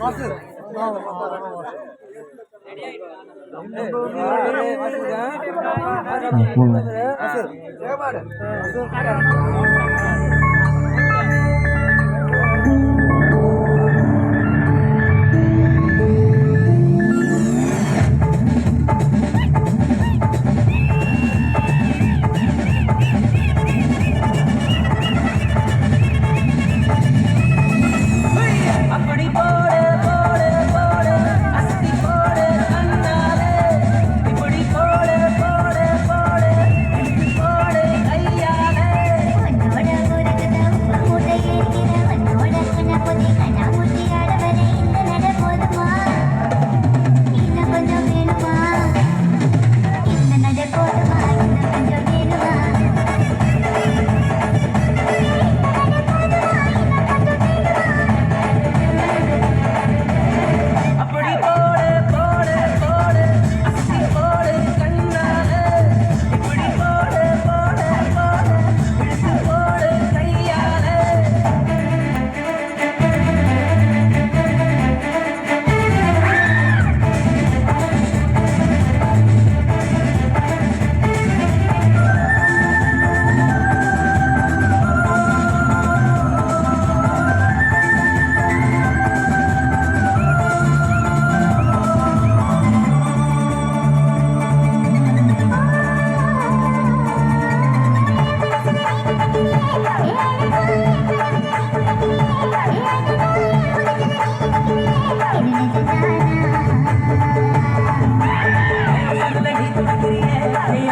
மாசு Thank you.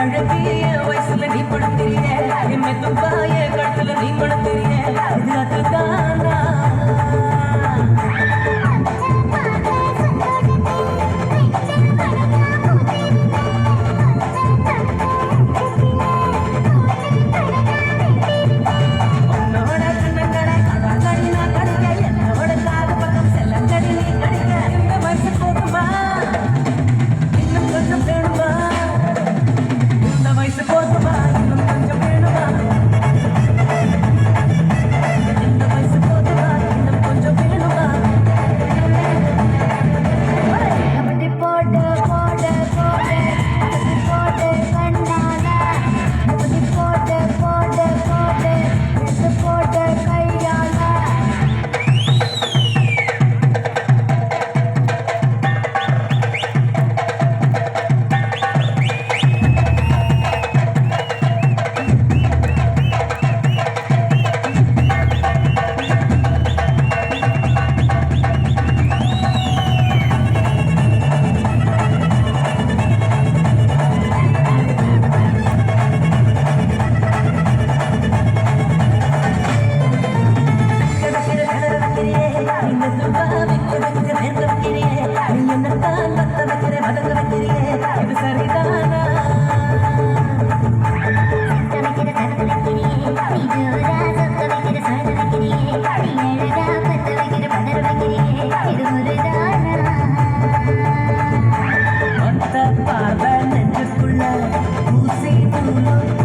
அழகிய வயசுல நீ படம் தெரியல பார்வ நெஞ்சுக்குள்ள ஊசி தூளும்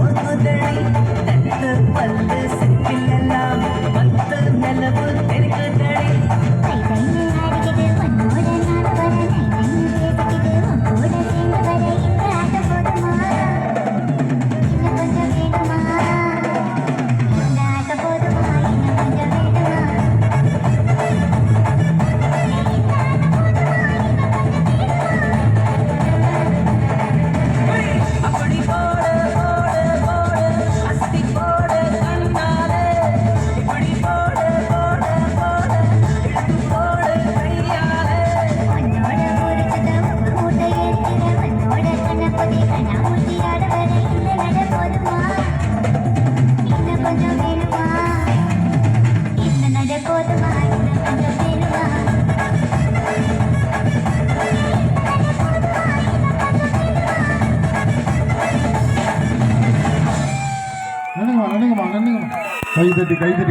கைதட்டி கைதட்டி